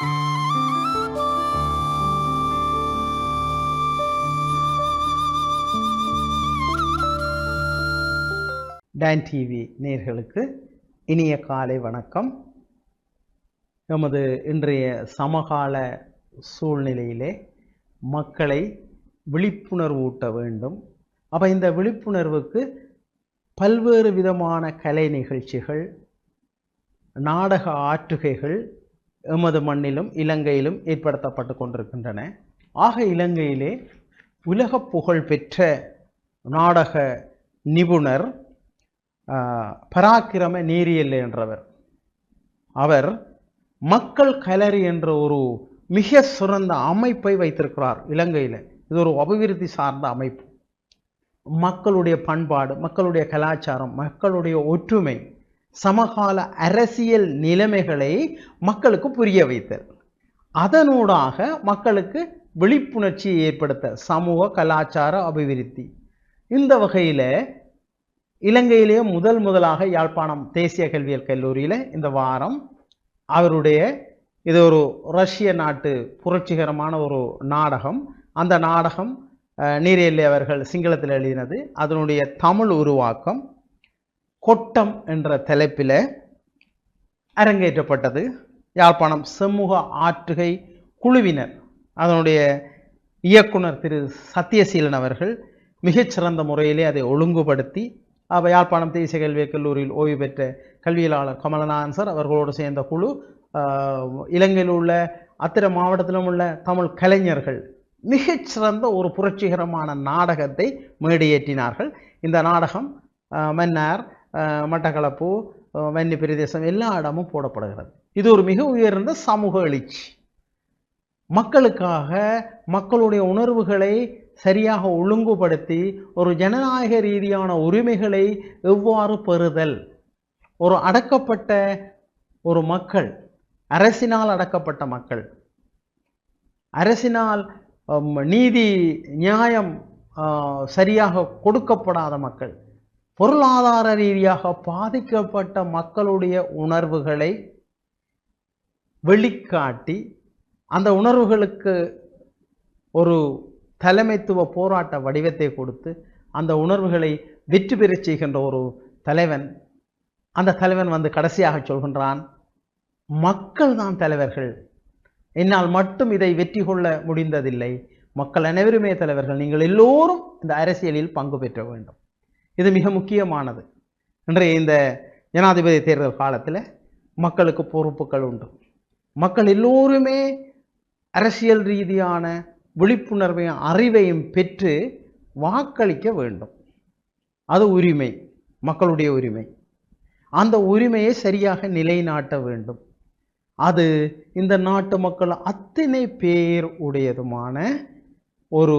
Don TV நேர்களுக்கு இனிய காலை வணக்கம். எமது இன்றைய சமகால சூழ்நிலையிலே மக்களை விழிப்புணர்வூட்ட வேண்டும். அப்போ இந்த விழிப்புணர்வுக்கு பல்வேறு விதமான கலை நிகழ்ச்சிகள் நாடக ஆற்றுகைகள் எமது மண்ணிலும் இலங்கையிலும் ஏற்படுத்தப்பட்டு கொண்டிருக்கின்றன. ஆக இலங்கையிலே உலக புகழ் பெற்ற நாடக நிபுணர் பராக்கிரம நீரியல் என்றவர். அவர் மக்கள் கலரி என்ற ஒரு மிக சிறந்த அமைப்பை வைத்திருக்கிறார் இலங்கையில். இது ஒரு அபிவிருத்தி சார்ந்த அமைப்பு. மக்களுடைய பண்பாடு மக்களுடைய கலாச்சாரம் மக்களுடைய ஒற்றுமை சமகால அரசியல் நிலைமைகளை மக்களுக்கு புரிய வைத்தல். அதனூடாக மக்களுக்கு விழிப்புணர்ச்சியை ஏற்படுத்த சமூக கலாச்சார அபிவிருத்தி. இந்த வகையில் இலங்கையிலேயே முதல் முதலாக யாழ்ப்பாணம் தேசிய கல்வியல் கல்லூரியில் இந்த வாரம் அவருடைய இது ஒரு ரஷ்ய நாட்டு புரட்சிகரமான ஒரு நாடகம். அந்த நாடகம் அஹ், நீரியல்லி அவர்கள் சிங்களத்தில் எழுதினது. அதனுடைய தமிழ் உருவாக்கம் கொட்டம் என்ற தலைப்பில் அரங்கேற்றப்பட்டது. யாழ்ப்பாணம் சமூக ஆற்றுகை குழுவினர் அதனுடைய இயக்குனர் திரு சத்யசீலன் அவர்கள் மிகச்சிறந்த முறையிலே அதை ஒழுங்குபடுத்தி அப்ப யாழ்ப்பாணம் தேசிய கல்வி கல்லூரியில் ஓய்வு பெற்ற கல்வியலாளர் கமலநாதன் சார் அவர்களோடு சேர்ந்த குழு இலங்கையில் உள்ள அத்திர மாவட்டத்திலும் உள்ள தமிழ் கலைஞர்கள் மிகச்சிறந்த ஒரு புரட்சிகரமான நாடகத்தை மேடையேற்றினார்கள். இந்த நாடகம் மன்னார் மட்டக்களப்பு வன்னி பிரதேசம் எல்லா இடமும் போடப்படுகிறது. இது ஒரு மிக உயர்ந்த சமூக எழுச்சி. மக்களுக்காக மக்களுடைய உணர்வுகளை சரியாக ஒழுங்குபடுத்தி ஒரு ஜனநாயக ரீதியான உரிமைகளை எவ்வாறு பெறுதல்? ஒரு அடக்கப்பட்ட ஒரு மக்கள் அரசினால் அடக்கப்பட்ட மக்கள் அரசினால் நீதி நியாயம் சரியாக கொடுக்கப்படாத மக்கள் பொருளாதார ரீதியாக பாதிக்கப்பட்ட மக்களுடைய உணர்வுகளை வெளிக்காட்டி அந்த உணர்வுகளுக்கு ஒரு தலைமைத்துவ போராட்ட வடிவத்தை கொடுத்து அந்த உணர்வுகளை வெற்றி பெறச் செய்கின்ற ஒரு தலைவன் அந்த தலைவன் வந்து கடைசியாக சொல்கின்றான் மக்கள் தான் தலைவர்கள். என்னால் மட்டும் இதை வெற்றி கொள்ள முடிந்ததில்லை. மக்கள் அனைவருமே தலைவர்கள். நீங்கள் எல்லோரும் இந்த அரசியலில் பங்கு பெற்ற வேண்டும். இது மிக முக்கியமானது. இன்றைய இந்த ஜனாதிபதி தேர்தல் காலத்தில் மக்களுக்கு பொறுப்புகள் உண்டு. மக்கள் எல்லோருமே அரசியல் ரீதியான விழிப்புணர்வையும் அறிவையும் பெற்று வாக்களிக்க வேண்டும். அது உரிமை மக்களுடைய உரிமை. அந்த உரிமையை சரியாக நிலைநாட்ட வேண்டும். அது இந்த நாட்டு மக்கள் அத்தனை பேர் உடையதுமான ஒரு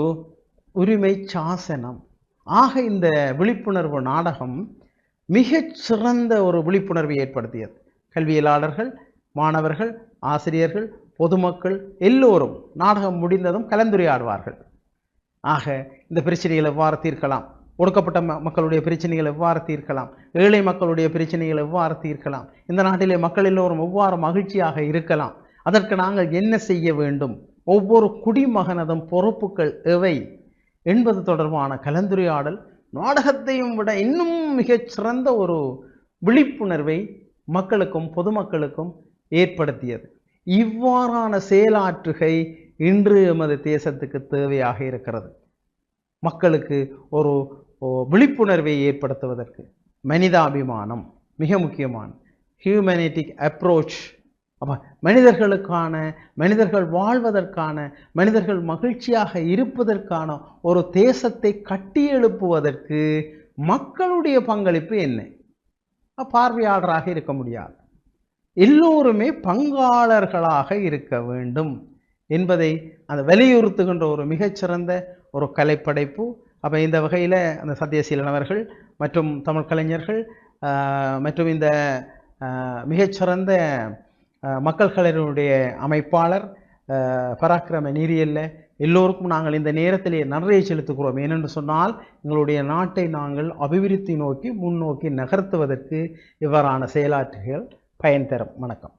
உரிமை சாசனம். ஆக இந்த விழிப்புணர்வு நாடகம் மிகச் சிறந்த ஒரு விழிப்புணர்வை ஏற்படுத்தியது. கல்வியலாளர்கள் மாணவர்கள் ஆசிரியர்கள் பொதுமக்கள் எல்லோரும் நாடகம் முடிந்ததும் கலந்துரையாடுவார்கள். ஆக இந்த பிரச்சனைகளை எவ்வாறு தீர்க்கலாம்? ஒடுக்கப்பட்ட ம- மக்களுடைய பிரச்சனைகளை எவ்வாறு தீர்க்கலாம்? ஏழை மக்களுடைய பிரச்சனைகளை எவ்வாறு தீர்க்கலாம்? இந்த நாட்டிலே மக்கள் எல்லோரும் எவ்வாறு மகிழ்ச்சியாக இருக்கலாம்? அதற்கு நாங்கள் என்ன செய்ய வேண்டும்? ஒவ்வொரு குடிமகனதும் பொறுப்புகள் எவை? என்பது தொடர்பான கலந்துரையாடல் நாடகத்தையும் விட இன்னும் மிகச் சிறந்த ஒரு விழிப்புணர்வை மக்களுக்கும் பொதுமக்களுக்கும் ஏற்படுத்தியது. இவ்வாறான செயலாற்றுகை இன்று எமது தேசத்துக்கு தேவையாக இருக்கிறது. மக்களுக்கு ஒரு விழிப்புணர்வை ஏற்படுத்துவதற்கு மனிதாபிமானம் மிக முக்கியமான ஹியூமனிட்டிக் அப்ரோச் அப்போ மனிதர்களுக்கான மனிதர்கள் வாழ்வதற்கான மனிதர்கள் மகிழ்ச்சியாக இருப்பதற்கான ஒரு தேசத்தை கட்டியெழுப்புவதற்கு மக்களுடைய பங்களிப்பு என்ன? பார்வையாளராக இருக்க முடியாது. எல்லோருமே பங்காளர்களாக இருக்க வேண்டும் என்பதை அந்த வலியுறுத்துகின்ற ஒரு மிகச்சிறந்த ஒரு கலைப்படைப்பு. அப்போ இந்த வகையில் அந்த சத்யசீலன் அவர்கள் மற்றும் தமிழ் கலைஞர்கள் மற்றும் இந்த மிகச்சிறந்த மக்கள் கலைஞருடைய அமைப்பாளர் பராக்கிரம நீரியல்ல எல்லோருக்கும் நாங்கள் இந்த நேரத்திலே நன்றியை செலுத்துகிறோம். ஏனென்று சொன்னால் எங்களுடைய நாட்டை நாங்கள் அபிவிருத்தி நோக்கி முன்னோக்கி நகர்த்துவதற்கு இவ்வாறான செயலாற்றுகள் பயன் தரும். வணக்கம்.